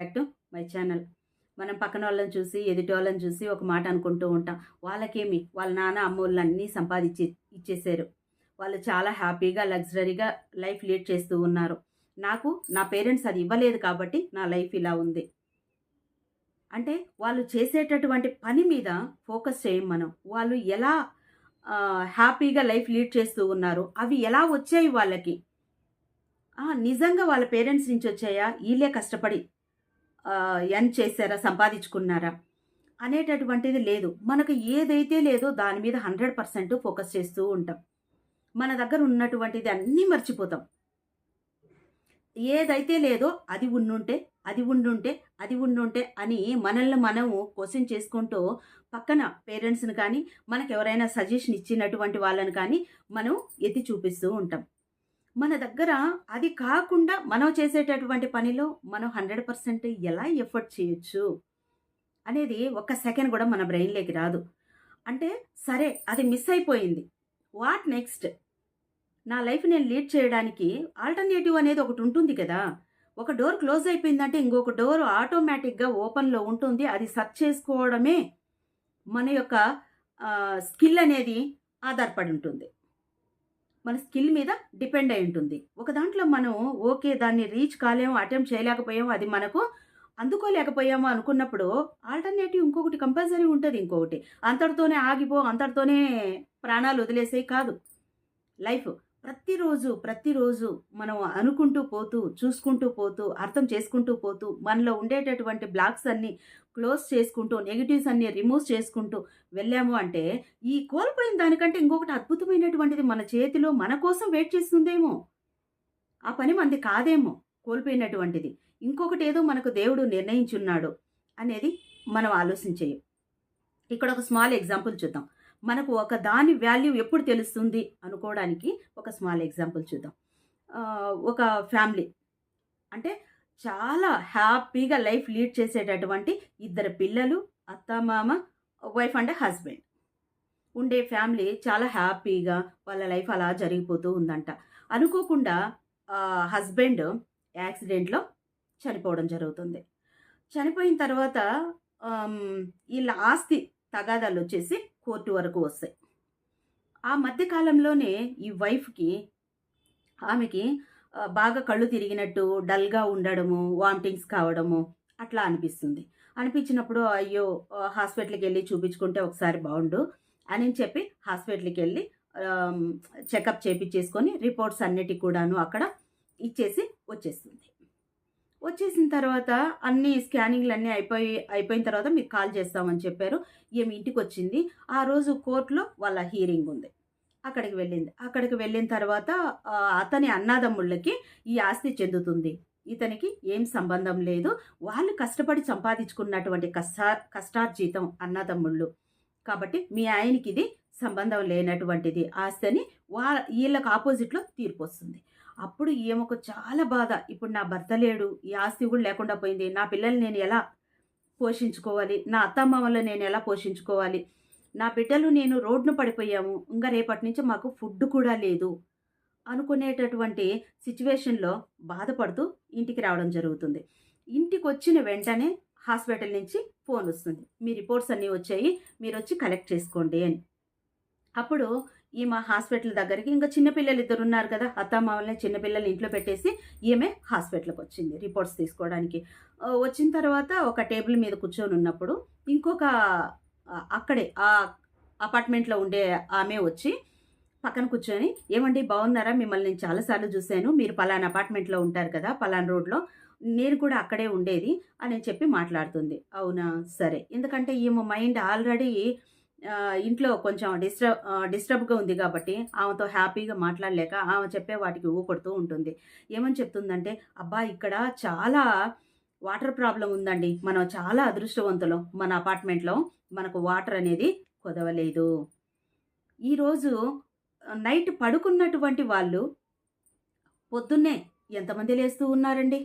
Back to my channel మనం పక్కన వాళ్ళని చూసి ఎదుటి వాళ్ళని చూసి ఒక మాట అనుకుంటూ ఉంటాం. వాళ్ళకేమి? వాళ్ళ నాన్న అమ్మోళ్ళు అన్నీ సంపాదించి ఇచ్చేసారు వాళ్ళు చాలా హ్యాపీగా లగ్జరీగా లైఫ్ లీడ్ చేస్తూ ఉన్నారు. నాకు నా పేరెంట్స్ అది ఇవ్వలేదు కాబట్టి నా లైఫ్ ఇలా ఉంది. అంటే వాళ్ళు చేసేటటువంటి పని మీద ఫోకస్ చేయం మనం. వాళ్ళు ఎలా హ్యాపీగా లైఫ్ లీడ్ చేస్తూ ఉన్నారు అవి ఎలా వచ్చాయి వాళ్ళకి? నిజంగా వాళ్ళ పేరెంట్స్ నుంచి వచ్చాయా? వీళ్ళే కష్టపడి ఎన్ చేశారా సంపాదించుకున్నారా అనేటటువంటిది లేదు. మనకు ఏదైతే లేదో దాని మీద హండ్రెడ్ పర్సెంట్ ఫోకస్ చేస్తూ ఉంటాం. మన దగ్గర ఉన్నటువంటిది అన్నీ మర్చిపోతాం. ఏదైతే లేదో అది ఉండుంటే అది ఉండుంటే అది ఉండుంటే అని మనల్ని మనము క్వశ్చన్ చేసుకుంటూ పక్కన పేరెంట్స్ని కానీ మనకు ఎవరైనా సజెషన్ ఇచ్చినటువంటి వాళ్ళని కానీ మనం ఎత్తి చూపిస్తూ ఉంటాం. మన దగ్గర అది కాకుండా మనం చేసేటటువంటి పనిలో మనం హండ్రెడ్ పర్సెంట్ ఎలా ఎఫర్ట్ చేయొచ్చు అనేది ఒక్క సెకండ్ కూడా మన బ్రెయిన్లోకి రాదు. అంటే సరే అది మిస్ అయిపోయింది. What next? నా లైఫ్ నేను లీడ్ చేయడానికి ఆల్టర్నేటివ్ అనేది ఒకటి ఉంటుంది కదా. ఒక డోర్ క్లోజ్ అయిపోయిందంటే ఇంకొక డోర్ ఆటోమేటిక్గా ఓపెన్లో ఉంటుంది. అది సర్చ్ చేసుకోవడమే మన యొక్క స్కిల్ అనేది ఆధారపడి ఉంటుంది. మన స్కిల్ మీద డిపెండ్ అయి ఉంటుంది. ఒక దాంట్లో మనం ఓకే దాన్ని రీచ్ కాలేము అటెంప్ట్ చేయలేకపోయాము అది మనకు అందుకోలేకపోయాము అనుకున్నప్పుడు ఆల్టర్నేటివ్ ఇంకొకటి కంపల్సరీ ఉంటుంది ఇంకొకటి. అంతటితోనే ఆగిపో అంతటితోనే ప్రాణాలు వదిలేసే కాదు. లైఫ్. ప్రతిరోజు ప్రతిరోజు మనం అనుకుంటూ పోతూ చూసుకుంటూ పోతూ అర్థం చేసుకుంటూ పోతూ మనలో ఉండేటటువంటి బ్లాక్స్ అన్నీ క్లోజ్ చేసుకుంటూ నెగిటివ్స్ అన్నీ రిమూవ్ చేసుకుంటూ వెళ్ళాము అంటే ఈ కోల్పోయిన దానికంటే ఇంకొకటి అద్భుతమైనటువంటిది మన చేతిలో మన కోసం వెయిట్ చేస్తుందేమో. ఆ పని మనది కాదేమో కోల్పోయినటువంటిది. ఇంకొకటి ఏదో మనకు దేవుడు నిర్ణయించున్నాడు అనేది మనం ఆలోచించేయం. ఇక్కడ ఒక స్మాల్ ఎగ్జాంపుల్ చూద్దాం. మనకు ఒక దాని వాల్యూ ఎప్పుడు తెలుస్తుంది అనుకోవడానికి ఒక స్మాల్ ఎగ్జాంపుల్ చూద్దాం. ఒక ఫ్యామిలీ అంటే చాలా హ్యాపీగా లైఫ్ లీడ్ చేసేటటువంటి ఇద్దరు పిల్లలు అత్తమామ వైఫ్ అండ్ హస్బెండ్ ఉండే ఫ్యామిలీ చాలా హ్యాపీగా వాళ్ళ లైఫ్ అలా జరిగిపోతూ ఉందంట. అనుకోకుండా హస్బెండ్ యాక్సిడెంట్లో చనిపోవడం జరుగుతుంది. చనిపోయిన తర్వాత వీళ్ళ ఆస్తి తగాదాలు వచ్చేసి కోర్టు వరకు వస్తాయి. ఆ మధ్య కాలంలోనే ఈ వైఫ్కి ఆమెకి బాగా కళ్ళు తిరిగినట్టు డల్గా ఉండడము వామిటింగ్స్ కావడము అట్లా అనిపిస్తుంది. అనిపించినప్పుడు అయ్యో హాస్పిటల్కి వెళ్ళి చూపించుకుంటే ఒకసారి బాగుండు అని చెప్పి హాస్పిటల్కి వెళ్ళి చెకప్ చేపించేసుకొని రిపోర్ట్స్ అన్నిటి కూడాను అక్కడ ఇచ్చేసి వచ్చేస్తుంది. వచ్చేసిన తర్వాత అన్ని స్కానింగ్లు అన్నీ అయిపోయి అయిపోయిన తర్వాత మీకు కాల్ చేస్తామని చెప్పారు. ఏమి ఇంటికి వచ్చింది. ఆ రోజు కోర్టులో వాళ్ళ హీరింగ్ ఉంది. అక్కడికి వెళ్ళింది. అక్కడికి వెళ్ళిన తర్వాత అతని అన్నాదమ్ముళ్ళకి ఈ ఆస్తి చెందుతుంది. ఇతనికి ఏం సంబంధం లేదు. వాళ్ళు కష్టపడి సంపాదించుకున్నటువంటి కష్టా కష్టార్జీతం అన్నదమ్ముళ్ళు. కాబట్టి మీ ఆయనకి ఇది సంబంధం లేనటువంటిది. ఆస్తి అని వా వీళ్ళకి ఆపోజిట్లో తీర్పు వస్తుంది. అప్పుడు ఈమెకు చాలా బాధ. ఇప్పుడు నా భర్త లేడు. ఈ ఆస్తి కూడా లేకుండా పోయింది. నా పిల్లల్ని నేను ఎలా పోషించుకోవాలి? నా అత్తమామలను నేను ఎలా పోషించుకోవాలి? నా బిడ్డలు నేను రోడ్డున పడిపోయాము. ఇంకా రేపటి నుంచి మాకు ఫుడ్ కూడా లేదు అనుకునేటటువంటి సిచ్యువేషన్లో బాధపడుతూ ఇంటికి రావడం జరుగుతుంది. ఇంటికి వచ్చిన వెంటనే హాస్పిటల్ నుంచి ఫోన్ వస్తుంది. మీ రిపోర్ట్స్ అన్నీ వచ్చాయి. మీరు వచ్చి కలెక్ట్ చేసుకోండి అని. అప్పుడు ఈమె హాస్పిటల్ దగ్గరికి ఇంకా చిన్నపిల్లలు ఇద్దరు ఉన్నారు కదా అత్తమామల్ని చిన్నపిల్లల్ని ఇంట్లో పెట్టేసి ఈమె హాస్పిటల్కి వచ్చింది రిపోర్ట్స్ తీసుకోవడానికి. వచ్చిన తర్వాత ఒక టేబుల్ మీద కూర్చొని ఉన్నప్పుడు ఇంకొక అక్కడే ఆ అపార్ట్మెంట్లో ఉండే ఆమె వచ్చి పక్కన కూర్చొని ఏమండి బాగున్నారా? మిమ్మల్ని నేను చాలాసార్లు చూశాను. మీరు పలానా అపార్ట్మెంట్లో ఉంటారు కదా పలానా రోడ్లో. నేను కూడా అక్కడే ఉండేది అని చెప్పి మాట్లాడుతుంది. అవునా? సరే. ఎందుకంటే ఈమె మైండ్ ఆల్రెడీ ఇంట్లో కొంచెం డిస్టర్బ్ డిస్టర్బ్గా ఉంది కాబట్టి ఆమెతో హ్యాపీగా మాట్లాడలేక ఆమె చెప్పే వాటికి ఊకొడుతూ ఉంటుంది. ఏమని చెప్తుందంటే అబ్బా ఇక్కడ చాలా వాటర్ ప్రాబ్లం ఉందండి. మనం చాలా అదృష్టవంతులం. మన అపార్ట్మెంట్లో మనకు వాటర్ అనేది కుదవలేదు. ఈరోజు నైట్ పడుకున్నటువంటి వాళ్ళు పొద్దున్నే ఎంతమంది లేస్తూ ఉన్నారండి?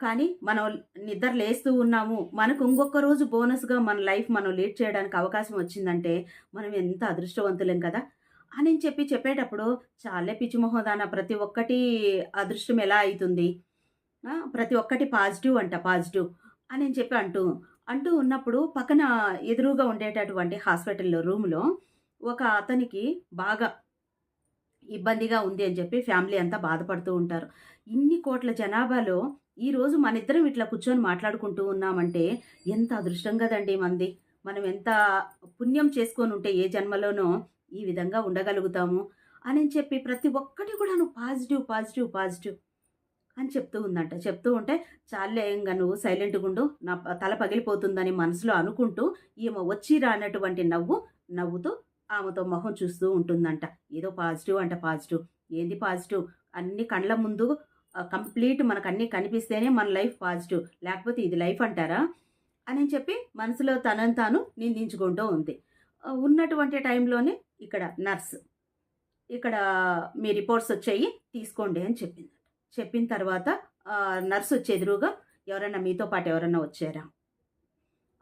కానీ మనం నిద్ర లేస్తూ ఉన్నాము. మనకు ఇంకొక రోజు బోనస్గా మన లైఫ్ మనం లీడ్ చేయడానికి అవకాశం వచ్చిందంటే మనం ఎంత అదృష్టవంతులం కదా? అని చెప్పి చెప్పేటప్పుడు చాలే పిచ్చిమహోదాన ప్రతి ఒక్కటి అదృష్టం ఎలా అవుతుంది ప్రతి ఒక్కటి పాజిటివ్ అంట పాజిటివ్ అని చెప్పి అంటూ అంటూ ఉన్నప్పుడు పక్కన ఎదురుగా ఉండేటటువంటి హాస్పిటల్లో రూమ్లో ఒక అతనికి బాగా ఇబ్బందిగా ఉంది అని చెప్పి ఫ్యామిలీ అంతా బాధపడుతూ ఉంటారు. ఇన్ని కోట్ల జనాభాలో ఈరోజు మన ఇద్దరం ఇట్లా కూర్చొని మాట్లాడుకుంటూ ఉన్నామంటే ఎంత అదృష్టం కదండి మంది. మనం ఎంత పుణ్యం చేసుకొని ఉంటే ఏ జన్మలోనో ఈ విధంగా ఉండగలుగుతాము అని చెప్పి ప్రతి ఒక్కటి కూడా నువ్వు పాజిటివ్ పాజిటివ్ పాజిటివ్ అని చెప్తూ ఉందంట. చెప్తూ ఉంటే చాలే ఇంకా నువ్వు సైలెంట్గా ఉండు. నా తల పగిలిపోతుందని మనసులో అనుకుంటూ ఈమె వచ్చి రానటువంటి నవ్వు నవ్వుతూ ఆమెతో మొహం చూస్తూ ఉంటుందంట. ఏదో పాజిటివ్ అంట పాజిటివ్. ఏంది పాజిటివ్? అన్ని కళ్ళ ముందు కంప్లీట్ మనకు అన్నీ కనిపిస్తేనే మన లైఫ్ పాజిటివ్. లేకపోతే ఇది లైఫ్ అంటారా? అని చెప్పి మనసులో తనని తాను నిందించుకుంటూ ఉంది. ఉన్నటువంటి టైంలోనే ఇక్కడ నర్స్ ఇక్కడ మీ రిపోర్ట్స్ వచ్చాయి తీసుకోండి అని చెప్పింది. చెప్పిన తర్వాత నర్స్ వచ్చి ఎదురుగా ఎవరైనా మీతో పాటు ఎవరైనా వచ్చారా?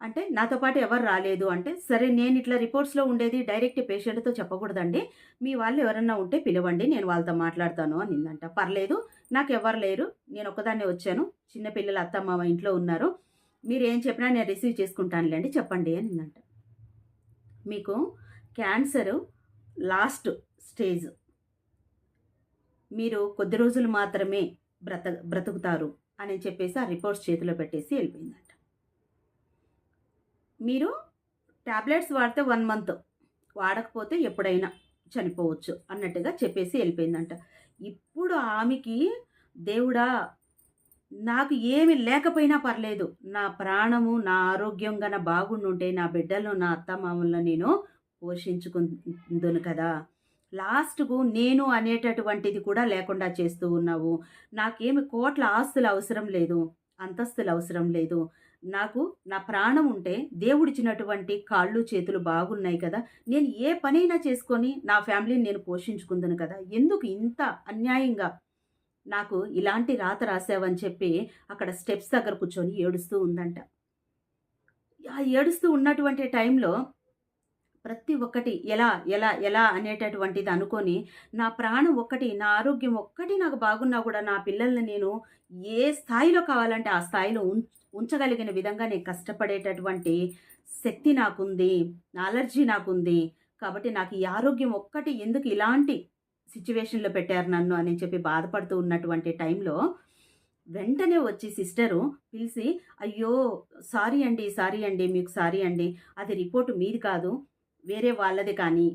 అంటే నాతో పాటు ఎవరు రాలేదు అంటే సరే నేను ఇట్లా రిపోర్ట్స్లో ఉండేది డైరెక్ట్ పేషెంట్తో చెప్పకూడదండి. మీ వాళ్ళు ఎవరన్నా ఉంటే పిలవండి నేను వాళ్ళతో మాట్లాడతాను అనిందంట. పర్లేదు నాకు ఎవరు లేరు నేను ఒక్కదాన్నే వచ్చాను. చిన్నపిల్లలు అత్త మామ ఇంట్లో ఉన్నారు. మీరు ఏం చెప్పినా నేను రిసీవ్ చేసుకుంటానులేండి చెప్పండి అనిందంట. మీకు క్యాన్సర్ లాస్ట్ స్టేజ్ మీరు కొద్ది రోజులు మాత్రమే బ్రత బ్రతుకుతారు అని చెప్పేసి ఆ రిపోర్ట్స్ చేతిలో పెట్టేసి వెళ్ళిపోయిందంట. మీరు టాబ్లెట్స్ వాడితే వన్ మంత్ వాడకపోతే ఎప్పుడైనా చనిపోవచ్చు అన్నట్టుగా చెప్పేసి వెళ్ళిపోయిందంట. ఇప్పుడు ఆమెకి దేవుడా నాకు ఏమి లేకపోయినా పర్లేదు. నా ప్రాణము నా ఆరోగ్యం గన బాగుండుంటే నా బిడ్డలను నా అత్తమామలను నేను పోషించుకుందును కదా. లాస్ట్కు నేను అనేటటువంటిది కూడా లేకుండా చేస్తూ ఉన్నావు. నాకేమి కోట్ల ఆస్తులు అవసరం లేదు అంతస్తులు అవసరం లేదు. నాకు నా ప్రాణం ఉంటే దేవుడిచ్చినటువంటి కాళ్ళు చేతులు బాగున్నాయి కదా. నేను ఏ పనైనా చేసుకొని నా ఫ్యామిలీని నేను పోషించుకుందును కదా. ఎందుకు ఇంత అన్యాయంగా నాకు ఇలాంటి రాత రాసావని చెప్పి అక్కడ స్టెప్స్ దగ్గర కూర్చొని ఏడుస్తూ ఉందంట. ఆ ఏడుస్తూ ఉన్నటువంటి టైంలో ప్రతి ఒక్కటి ఎలా ఎలా ఎలా అనేటటువంటిది అనుకొని నా ప్రాణం ఒక్కటి నా ఆరోగ్యం ఒక్కటి నాకు బాగున్నా కూడా నా పిల్లల్ని నేను ఏ స్థాయిలో కావాలంటే ఆ స్థాయిలో ఉం ఉంచగలిగిన విధంగా నేను కష్టపడేటటువంటి శక్తి నాకుంది నా అలర్జీ నాకుంది. కాబట్టి నాకు ఈ ఆరోగ్యం ఒక్కటి ఎందుకు ఇలాంటి సిచ్యువేషన్లో పెట్టారు నన్ను అని చెప్పి బాధపడుతూ ఉన్నటువంటి టైంలో వెంటనే వచ్చి సిస్టరు పిలిచి అయ్యో సారీ అండి సారీ అండి మీకు సారీ అండి. అది రిపోర్ట్ మీది కాదు వేరే వాళ్ళది కానీ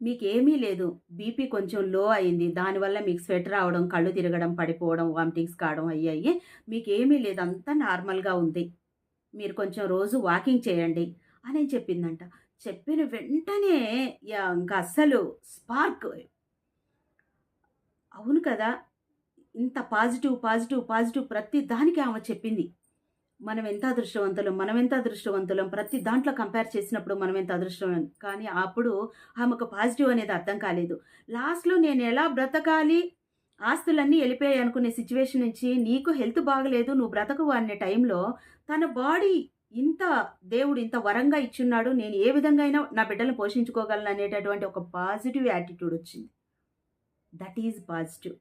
మీకేమీ లేదు. బీపీ కొంచెం లో అయింది. దానివల్ల మీకు స్వెట్ రావడం కళ్ళు తిరగడం పడిపోవడం వామిటింగ్స్ కావడం అయ్యాయి మీకేమీ లేదు. అంతా నార్మల్గా ఉంది. మీరు కొంచెం రోజు వాకింగ్ చేయండి అని చెప్పిందంట. చెప్పిన వెంటనే ఇంకా అస్సలు స్పార్క్. అవును కదా! ఇంత పాజిటివ్ పాజిటివ్ పాజిటివ్ ప్రతి దానికి ఆమె చెప్పింది. మనం ఎంత అదృష్టవంతులం మనం ఎంత అదృష్టవంతులం ప్రతి దాంట్లో కంపేర్ చేసినప్పుడు మనం ఎంత అదృష్టం. కానీ అప్పుడు ఆమెకు పాజిటివ్ అనేది అర్థం కాలేదు. లాస్ట్లో నేను ఎలా బ్రతకాలి? ఆస్తులన్నీ వెళ్ళిపోయాయి అనుకునే సిచ్యువేషన్ నుంచి నీకు హెల్త్ బాగలేదు నువ్వు బ్రతకవు అనే టైంలో తన బాడీ ఇంత దేవుడు ఇంత వరంగా ఇచ్చున్నాడు నేను ఏ విధంగా అయినా నా బిడ్డలను పోషించుకోగలను అనేటటువంటి ఒక పాజిటివ్ యాటిట్యూడ్ వచ్చింది. దట్ ఈజ్ పాజిటివ్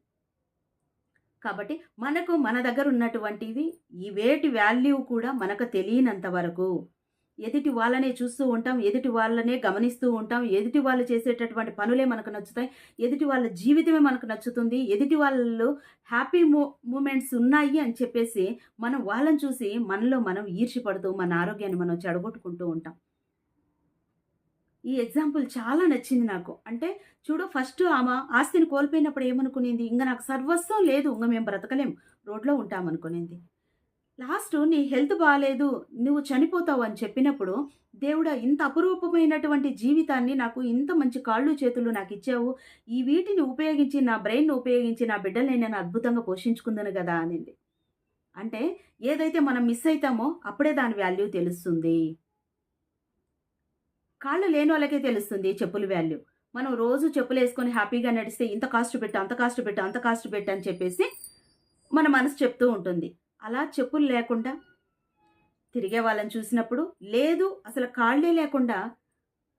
కాబట్టి మనకు మన దగ్గర ఉన్నటువంటివి ఈ వేటి వాల్యూ కూడా మనకు తెలియనంత వరకు ఎదుటి వాళ్ళనే చూస్తూ ఉంటాం ఎదుటి వాళ్ళనే గమనిస్తూ ఉంటాం ఎదుటి వాళ్ళు చేసేటటువంటి పనులే మనకు నచ్చుతాయి ఎదుటి వాళ్ళ జీవితమే మనకు నచ్చుతుంది ఎదుటి వాళ్ళు హ్యాపీ మూ మూమెంట్స్ ఉన్నాయి అని చెప్పేసి మనం వాళ్ళని చూసి మనలో మనం ఈర్షిపడుతూ మన ఆరోగ్యాన్ని మనం చెడగొట్టుకుంటూ ఉంటాం. ఈ ఎగ్జాంపుల్ చాలా నచ్చింది నాకు. అంటే చూడు ఫస్ట్ ఆమె ఆస్తిని కోల్పోయినప్పుడు ఏమనుకునింది? ఇంకా నాకు సర్వస్వం లేదు ఇంకా మేము బ్రతకలేం రోడ్లో ఉంటామనుకునేది. లాస్ట్ నీ హెల్త్ బాగాలేదు నువ్వు చనిపోతావు అని చెప్పినప్పుడు దేవుడా ఇంత అపురూపమైనటువంటి జీవితాన్ని నాకు ఇంత మంచి కాళ్ళు చేతులు నాకు ఇచ్చావు. ఈ వీటిని ఉపయోగించి నా బ్రెయిన్ ఉపయోగించి నా బిడ్డల్ని నేను అద్భుతంగా పోషించుకుందాను కదా అనింది. అంటే ఏదైతే మనం మిస్ అవుతామో అప్పుడే దాని వాల్యూ తెలుస్తుంది. కాళ్ళు లేని వాళ్ళకే తెలుస్తుంది చెప్పుల వాల్యూ మనం రోజు చెప్పులు వేసుకొని హ్యాపీగా నడిస్తే ఇంత కాస్ట్ పెట్టు అంత కాస్ట్ పెట్టు అంత కాస్ట్ పెట్టు అని చెప్పేసి మన మనసు చెప్తూ ఉంటుంది. అలా చెప్పులు లేకుండా తిరిగే వాళ్ళని చూసినప్పుడు లేదు అసలు కాళ్ళే లేకుండా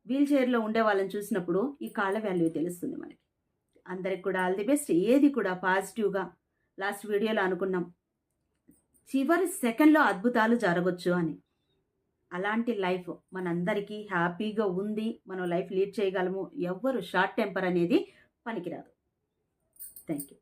వీల్ చైర్లో ఉండే వాళ్ళని చూసినప్పుడు ఈ కాళ్ళ వాల్యూ తెలుస్తుంది మనకి. అందరికి కూడా ఆల్ ది బెస్ట్. ఏది కూడా పాజిటివ్గా లాస్ట్ వీడియోలో అనుకున్నాం. చివరి సెకండ్లో అద్భుతాలు జరగచ్చు అని. అలాంటి లైఫ్ మనందరికీ హ్యాపీగా ఉంది మనం లైఫ్ లీడ్ చేయగలము ఎవ్వరు షార్ట్ టెంపర్ అనేది పనికిరాదు. Thank you